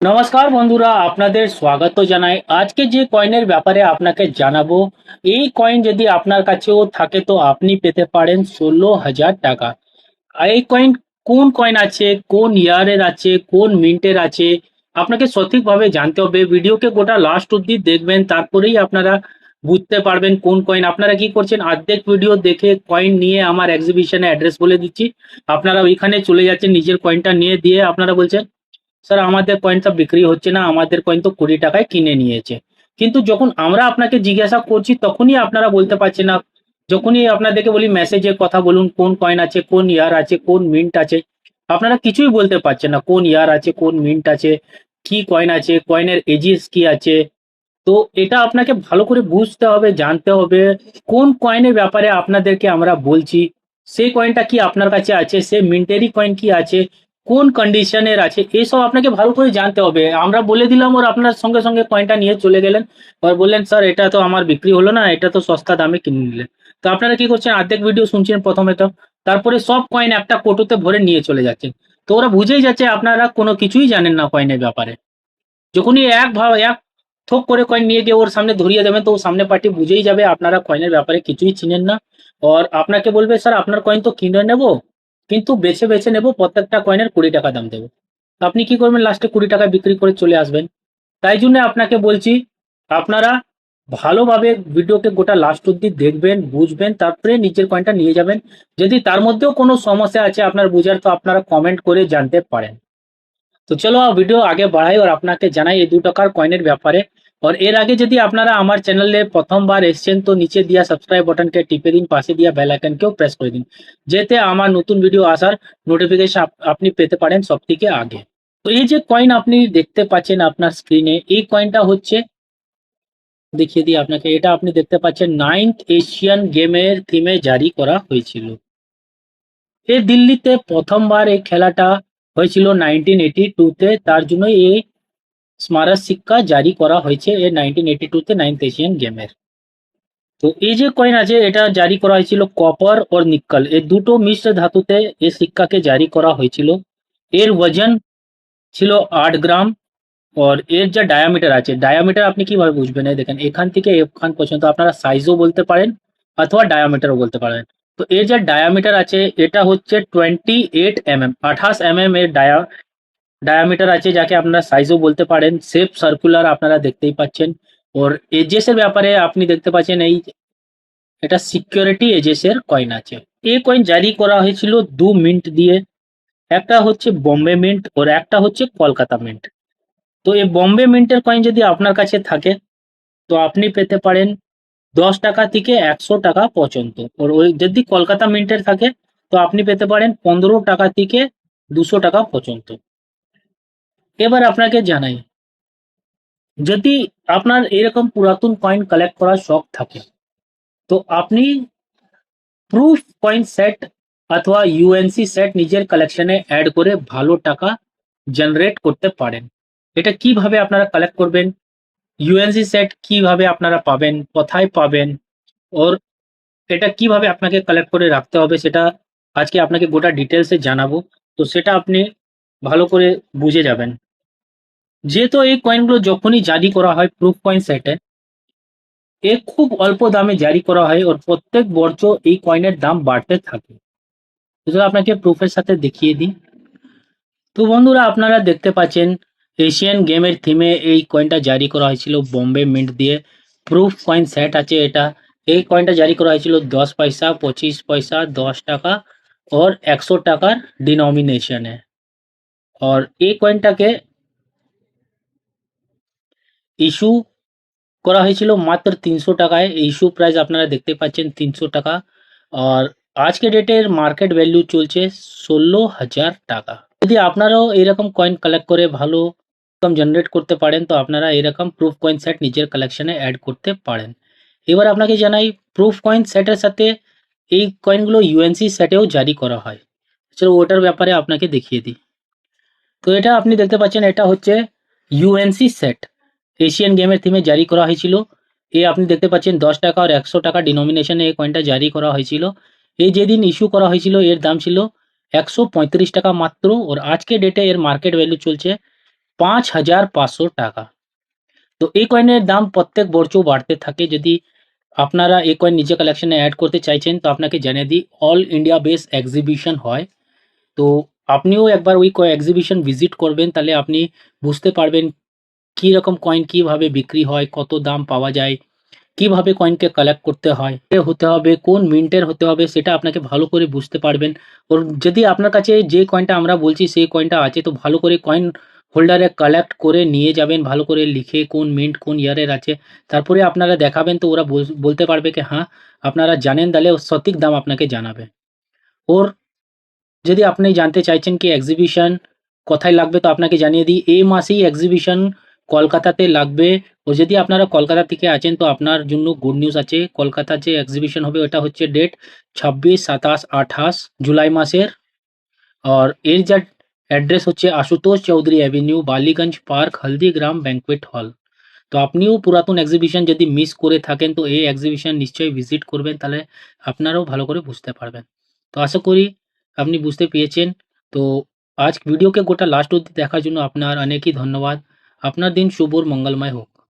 নমস্কার বন্ধুরা, আপনাদের স্বাগত জানাই। আজকে যে কয়েনের ব্যাপারে আপনাকে জানাব, এই কয়েন যদি আপনার কাছেও থাকে তো আপনি পেতে পারেন ষোলো হাজার টাকা। এই কয়েন কোন কয়েন আছে, কোন ইয়ারের আছে, কোন মিন্টের আছে, আপনাকে সঠিকভাবে জানতে হবে। ভিডিওকে গোটা লাস্ট অব্দি দেখবেন, তারপরেই আপনারা বুঝতে পারবেন কোন কয়েন আপনারা কি করছেন। অর্ধেক ভিডিও দেখে কয়েন নিয়ে আমার এক্সিবিশনে অ্যাড্রেস বলে দিচ্ছি। আপনারা ওইখানে চলে যাচ্ছেন, নিজের কয়েনটা নিয়ে দিয়ে আপনারা বলছেন স্যার, আমাদের কয়েনটা বিক্রি হচ্ছে না, আমাদের কয়েন তো কুড়ি টাকায় কিনে নিয়েছে। কিন্তু যখন আমরা আপনাকে জিজ্ঞাসা করছি, তখনই আপনারা বলতে পারছেন না। যখনই আপনাদেরকে বলি মেসেজে কথা বলুন, কোন কয়েন আছে, কোন ইয়ার আছে, কোন মিন্ট আছে, আপনারা কিছুই বলতে পারছেন না, কোন ইয়ার আছে, কোন মিন্ট আছে, কি কয়েন আছে কয়েনের এজিস কি আছে। তো এটা আপনাকে ভালো করে বুঝতে হবে, জানতে হবে, কোন কয়েনের ব্যাপারে আপনাদেরকে আমরা বলছি, সেই কয়েনটা কি আপনার কাছে আছে সে মিন্টেরই কয়েন কি আছে কোন কন্ডিশনের আছে এইসব আপনাকে ভালো করে জানতে হবে। আমরা বলে দিলাম ওর আপনার সঙ্গে সঙ্গে কয়েনটা নিয়ে চলে গেলেন। আর বললেন, স্যার, এটা তো আমার বিক্রি হলো না, এটা তো সস্তা দামে কিনে নিলেন। তো আপনারা কি করছেন অর্ধেক ভিডিও শুনছেন প্রথমে তো। তারপরে সব কয়েন একটা কোটোতে ভরে নিয়ে চলে যাচ্ছেন। তো ওরা বুঝেই যাচ্ছে আপনারা কোনো কিছুই জানেন না কয়েনের ব্যাপারে। যখনই এক ভাব, এক থোক করে কয়েন নিয়ে গিয়ে ওর সামনে ধরিয়ে দেবেন, তো ও সামনে পার্টি বুঝেই যাবে আপনারা কয়েনের ব্যাপারে কিছুই চিনেন না। আর আপনাকে বলবে, স্যার, আপনার কয়েন তো কিনে নেব কিন্তু বেছে বেছে নেব প্রত্যেকটা কয়েনের কুড়ি টাকা দাম দেবো। আপনি কি করবেন? লাস্টে কুড়ি টাকা বিক্রি করে চলে আসবেন। তাই জন্য আপনাকে বলছি, আপনারা ভালোভাবে ভিডিওকে গোটা লাস্ট অব্দি দেখবেন, বুঝবেন, তারপরে নিজের কয়েনটা নিয়ে যাবেন। যদি তার মধ্যেও কোনো সমস্যা আছে আপনার বুঝার, তো আপনারা কমেন্ট করে জানতে পারেন। তো চলো ভিডিও আগে বাড়াই, আর আপনাকে জানাই এই দু টাকার কয়েনের ব্যাপারে। আর এর আগে যদি আপনারা আমার চ্যানেলে প্রথমবার এসছেন, তো নিচে দিয়া সাবস্ক্রাইব বাটনকে টিপে দিন, পাশে দিয়া বেল আইকনকেও প্রেস করে দিন, যেতে আমার নতুন ভিডিও আসার নোটিফিকেশন আপনি পেতে পারেন সব থেকে আগে। তো এই যে কয়েন আপনি দেখতে পাচ্ছেন আপনার স্ক্রিনে এই কয়েনটা হচ্ছে, দেখিয়ে দিই আপনাকে, এটা আপনি দেখতে পাচ্ছেন নাইন্থ এশিয়ান গেমের থিমে জারি করা হয়েছিল। এ দিল্লিতে প্রথমবার এই খেলাটা হয়েছিল নাইনটিন এইটি টুতে তার জন্য এই স্মারক সিক্কা জারি করা হয়েছে এই নাইনটিন এইটি টুতে নাইন্থ এশিয়ান গেমের তো এই যে কয়েন আছে, এটা জারি করা হয়েছিল কপার और নিক্কল এই দুটো মিশ্র ধাতুতে এই সিক্কাকে জারি করা হয়েছিল। এর ওজন ছিল আট গ্রাম আর এর যা ডায়ামিটার আছে ডায়ামিটার আপনি কীভাবে বুঝবেন? দেখেন, এখান থেকে এখান পর্যন্ত আপনারা সাইজও বলতে পারেন অথবা ডায়ামিটারও বলতে পারেন। তো এর যা ডায়ামিটার আছে, এটা হচ্ছে টোয়েন্টি এইট এম এম আঠাশ এম এম এর ডায়া ডায়ামিটার আছে যাকে আপনারা সাইজও বলতে পারেন। শেপ সার্কুলার আপনারা দেখতেই পাচ্ছেন। ওর এজেসের ব্যাপারে আপনি দেখতে পাচ্ছেন এই এটা সিকিউরিটি এজেসের কয়েন আছে। এই কয়েন জারি করা হয়েছিল দু মিন্ট দিয়ে। একটা হচ্ছে বম্বে মিন্ট ওর একটা হচ্ছে কলকাতা মিন্ট তো এই বম্বে মিন্টের কয়েন যদি আপনার কাছে থাকে, তো আপনি পেতে পারেন দশ টাকা থেকে একশো টাকা পর্যন্ত। ওর ওই যদি কলকাতা মিন্টের থাকে, তো আপনি পেতে পারেন পনেরো টাকা থেকে দুশো টাকা পর্যন্ত। এবার আপনাকে জানাই, যদি আপনার এরকম পুরাতন কয়েন কালেক্ট করার শখ থাকে, তো আপনি প্রুফ কয়েন সেট অথবা ইউএনসি সেট নিজের কালেকশনে অ্যাড করে ভালো টাকা জেনারেট করতে পারেন। এটা কীভাবে আপনারা কালেক্ট করবেন? ইউএনসি সেট কীভাবে আপনারা পাবেন? কোথায় পাবেন? ওর এটা কীভাবে আপনাকে কালেক্ট করে রাখতে হবে সেটা আজকে আপনাকে গোটা ডিটেলসে জানাব। তো সেটা আপনি ভালো করে বুঝে যাবেন। যেহেতু এই কয়েনগুলো যখনই জারি করা হয় প্রুফ কয়েন সেটে এ খুব অল্প দামে জারি করা হয় ওর প্রত্যেক বর্ষ এই কয়েনের দাম বাড়তে থাকে। সুতরাং আপনাকে প্রুফের সাথে দেখিয়ে দিই। তো বন্ধুরা আপনারা দেখতে পাচ্ছেন এশিয়ান গেমের থিমে এই কয়েনটা জারি করা হয়েছিল বোম্বে মিন্ট দিয়ে। প্রুফ কয়েন সেট আছে এটা। এই কয়েনটা জারি করা হয়েছিল দশ পয়সা, পঁচিশ পয়সা, দশ টাকা ওর একশো টাকার ডিনমিনেশনে আর এই কয়েনটাকে ইস্যু করা হয়েছিল মাত্র তিনশো টাকায়। ইস্যু প্রাইস আপনারা দেখতে পাচ্ছেন তিনশো টাকা। আর আজকে ডেটের মার্কেট ভ্যালু চলছে ষোলো হাজার টাকা। যদি আপনারাও এরকম কয়েন কালেক্ট করে ভালো ইনকাম জেনারেট করতে পারেন, তো আপনারা এরকম প্রুফ কয়েন সেট নিজের কালেকশনে অ্যাড করতে পারেন। এবার আপনাকে জানাই প্রুফ কয়েন সেটের সাথে এই কয়েনগুলো ইউএনসি সেটেও জারি করা হয়। চলো ওটার ব্যাপারে আপনাকে দেখিয়ে দিই। তো এটা আপনি দেখতে পাচ্ছেন, এটা হচ্ছে ইউএনসি সেট এশিয়ান গেমের থিমে জারি করা হয়েছিল। এ আপনি দেখতে পাচ্ছেন দশ টাকা আর একশো টাকা ডিনোমিনেশনে এই কয়েনটা জারি করা হয়েছিল। এই যেদিন ইস্যু করা হয়েছিল, এর দাম ছিল একশো পঁয়ত্রিশ টাকা মাত্র ওর আজকে ডেটে এর মার্কেট ভ্যালু চলছে পাঁচ হাজার পাঁচশো টাকা। তো এই কয়েনের দাম প্রত্যেক বছর বাড়তে থাকে। যদি আপনারা এই কয়েন নিজে কালেকশনে অ্যাড করতে চাইছেন, তো আপনাকে জানিয়ে দিই অল ইন্ডিয়া বেস এক্সিবিশন হয়। তো আপনিও একবার ওই এক্সিবিশন ভিজিট করবেন, তাহলে আপনি বুঝতে পারবেন কী রকম কয়েন কীভাবে বিক্রি হয়, কত দাম পাওয়া যায়, কীভাবে কয়েনকে কালেক্ট করতে হয় হতে হবে, কোন মিন্টের হতে হবে, সেটা আপনাকে ভালো করে বুঝতে পারবেন। ওর যদি আপনার কাছে যে কয়েনটা আমরা বলছি, সেই কয়েনটা আছে, তো ভালো করে কয়েন হোল্ডারে কালেক্ট করে নিয়ে যাবেন, ভালো করে লিখে কোন মিন্ট কোন ইয়ারের আছে। তারপরে আপনারা দেখাবেন, তো ওরা বল- বলতে পারবে কি হ্যাঁ আপনারা জানেন, তাহলে ওর সঠিক দাম আপনাকে জানাবে। ওর যদি আপনি জানতে চাইছেন কি এক্সিবিশন কোথায় লাগবে? তো আপনাকে জানিয়ে দিই এই মাসেই এক্সিবিশন কলকাতাতে লাগবে। ও যদি আপনারা কলকাতা থেকে আছেন, তো আপনার জন্য গুড নিউজ আছে। কলকাতা যে এক্সিবিশন হবে, ওটা হচ্ছে ডেট ছাব্বিশ, সাতাশ, আঠাশ জুলাই মাসের। আর এর যা অ্যাড্রেস হচ্ছে Ashutosh Chowdhury avenue Ballygunge park Haldigram banquet hall তো আপনিও পুরাতন এক্সিবিশন যদি মিস করে থাকেন, তো এই এক্সিবিশন নিশ্চয়ই ভিজিট করবেন, তাহলে আপনারাও ভালো করে বুঝতে পারবেন। তো আশা করি আপনি বুঝতে পেরেছেন। তো আজ ভিডিওকে গোটা লাস্ট অবধি দেখার জন্য আপনার অনেকই ধন্যবাদ। আপনার দিন শুভ আর মঙ্গলময় হোক